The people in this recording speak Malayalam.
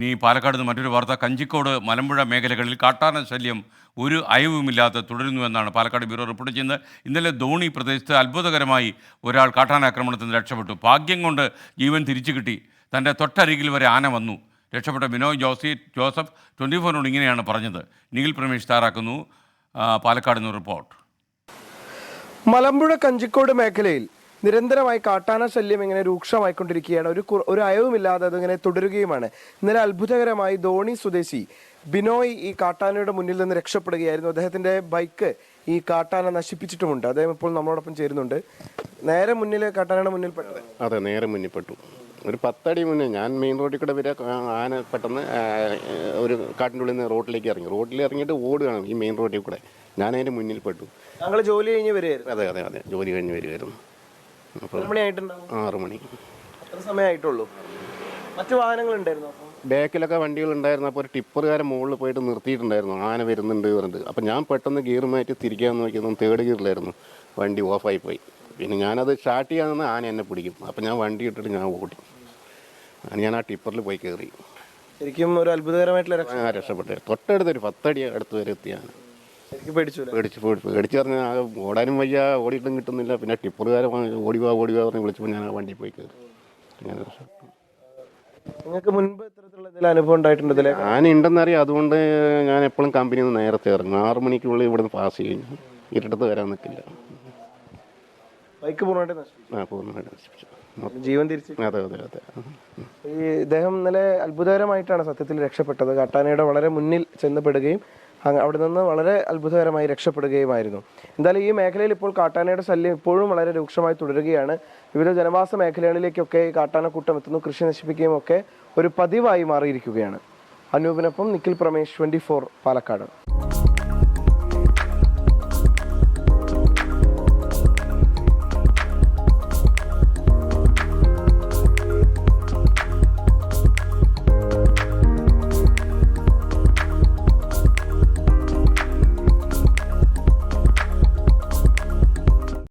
ഇനി പാലക്കാട് നിന്ന് മറ്റൊരു വാർത്ത. കഞ്ചിക്കോട് മലമ്പുഴ മേഖലകളിൽ കാട്ടാന ശല്യം ഒരു അയവുമില്ലാതെ തുടരുന്നുവെന്നാണ് പാലക്കാട് ബ്യൂറോ റിപ്പോർട്ട് ചെയ്യുന്നത്. ഇന്നലെ ധോണി പ്രദേശത്ത് അത്ഭുതകരമായി ഒരാൾ കാട്ടാന ആക്രമണത്തിൽ നിന്ന് രക്ഷപ്പെട്ടു. ഭാഗ്യം കൊണ്ട് ജീവൻ തിരിച്ചു കിട്ടി. തന്റെ തൊട്ടരികിൽ വരെ ആന വന്നു. രക്ഷപ്പെട്ട ബിനോയ് ജോസി ജോസഫ് ട്വന്റി ഫോറിനോട് ഇങ്ങനെയാണ് പറഞ്ഞത്. നിഖിൽ പ്രമേഷ് തയ്യാറാക്കുന്നു. പാലക്കാട് നിന്ന് റിപ്പോർട്ട്. മലമ്പുഴ കഞ്ചിക്കോട് മേഖലയിൽ നിരന്തരമായി കാട്ടാന ശല്യം ഇങ്ങനെ രൂക്ഷമായിക്കൊണ്ടിരിക്കുകയാണ്. ഒരു ഒരു അയവുമില്ലാതെ അതിങ്ങനെ തുടരുകയുമാണ്. ഇന്നലെ അത്ഭുതകരമായി ധോണി സ്വദേശി ബിനോയ് ഈ കാട്ടാനയുടെ മുന്നിൽ നിന്ന് രക്ഷപ്പെടുകയായിരുന്നു. അദ്ദേഹത്തിന്റെ ബൈക്ക് ഈ കാട്ടാന നശിപ്പിച്ചിട്ടുമുണ്ട്. അദ്ദേഹം ഇപ്പോൾ നമ്മളോടൊപ്പം ചേരുന്നുണ്ട്. നേരെ മുന്നിൽ കാട്ടാനയുടെ മുന്നിൽ പെട്ടത്. അതെ നേരെ മുന്നിൽ പെട്ടു. ഒരു പത്തടി മുന്നേ ഞാൻ മെയിൻ റോഡിൽ കൂടെ വരെ ആന പെട്ടെന്ന് ഒരു കാട്ടിന്റെ ഉള്ളിൽ നിന്ന് റോഡിലേക്ക് ഇറങ്ങി. റോഡിൽ ഇറങ്ങിയിട്ട് ഓടുകയാണ് ഈ മെയിൻ റോഡിൽ കൂടെ. ഞാൻ അതിന്റെ മുന്നിൽ പെട്ടു. ഞങ്ങൾ ജോലി കഴിഞ്ഞ് വരികയായിരുന്നു. അതെ അതെ അതെ. ജോലി കഴിഞ്ഞ് വരികയായിരുന്നു. ആറ് മണി സമയമായിട്ടുള്ളൂ? മറ്റു വാഹനങ്ങൾ ഉണ്ടായിരുന്നു ബാക്കിലൊക്കെ വണ്ടികൾ ഉണ്ടായിരുന്നു അപ്പോൾ ഒരു ടിപ്പറുകാരൻ മുകളിൽ പോയിട്ട് നിർത്തിയിട്ടുണ്ടായിരുന്നു. ആന വരുന്നുണ്ട് പറഞ്ഞിട്ട്. അപ്പോൾ ഞാൻ പെട്ടെന്ന് ഗിയർ മാറ്റി തിരിക്കാൻ നോക്കിയതും തേർഡ് ഗിയറിലായിരുന്നു വണ്ടി ഓഫായി പോയി. പിന്നെ ഞാനത് സ്റ്റാർട്ട് ചെയ്യാമെന്ന് ആന എന്നെ പിടിക്കും. അപ്പോൾ ഞാൻ വണ്ടി ഇട്ടിട്ട് ഞാൻ ഓടി. അങ്ങനെ ഞാൻ ആ ടിപ്പറിൽ പോയി കയറി ശരിക്കും ഒരു അത്ഭുതകരമായിട്ടുള്ള രക്ഷപ്പെട്ടെ. തൊട്ടടുത്ത് ഒരു പത്തടി അടുത്ത് വരെ എത്തിയാണ് പേടിച്ചു? പേടിച്ച്. പറഞ്ഞാൽ ആകെ ഓടാനും വയ്യ ഓടിയിട്ടും കിട്ടുന്നില്ല. പിന്നെ ടിപ്പറുകാരെ ഓടിവാ ഓടിവാ പറഞ്ഞ് വിളിച്ചപ്പോൾ ഞാൻ ആ വണ്ടി പോയി കയറി. നിങ്ങൾക്ക് മുൻപ് ഇത്തരത്തിലുള്ള എന്തെങ്കിലും അനുഭവം ഉണ്ടായിട്ടുണ്ട് ഞാൻ ആന ഉണ്ടെന്നറിയാം. അതുകൊണ്ട് ഞാൻ എപ്പോഴും കമ്പനിയിൽ നിന്ന് നേരത്തെ ഇറങ്ങും. ആറ് മണിക്കുള്ളിൽ ഇവിടുന്ന് പാസ് ചെയ്യും. ഇരുട്ടത്ത് വരാൻ നിൽക്കില്ല ബൈക്ക് പൂർണമായിട്ട് നശിപ്പിച്ചു. ആ പൂർണമായിട്ട് നശിപ്പിച്ചു. ജീവൻ തിരിച്ചു. അതെ അതെ അതെ. ഈ ഇദ്ദേഹം ഇന്നലെ അത്ഭുതകരമായിട്ടാണ് സത്യത്തിൽ രക്ഷപ്പെട്ടത്. കാട്ടാനയുടെ വളരെ മുന്നിൽ ചെന്നപ്പെടുകയും അവിടെ നിന്ന് വളരെ അത്ഭുതകരമായി രക്ഷപ്പെടുകയുമായിരുന്നു. എന്തായാലും ഈ മേഖലയിൽ ഇപ്പോൾ കാട്ടാനയുടെ ശല്യം ഇപ്പോഴും വളരെ രൂക്ഷമായി തുടരുകയാണ്. വിവിധ ജനവാസ മേഖലകളിലേക്കൊക്കെ കാട്ടാനക്കൂട്ടം എത്തുന്നു. കൃഷി നശിപ്പിക്കുകയും ഒക്കെ ഒരു പതിവായി മാറിയിരിക്കുകയാണ്. അനൂപിനൊപ്പം നിഖിൽ പ്രമേഷ് ട്വന്റി പാലക്കാട്.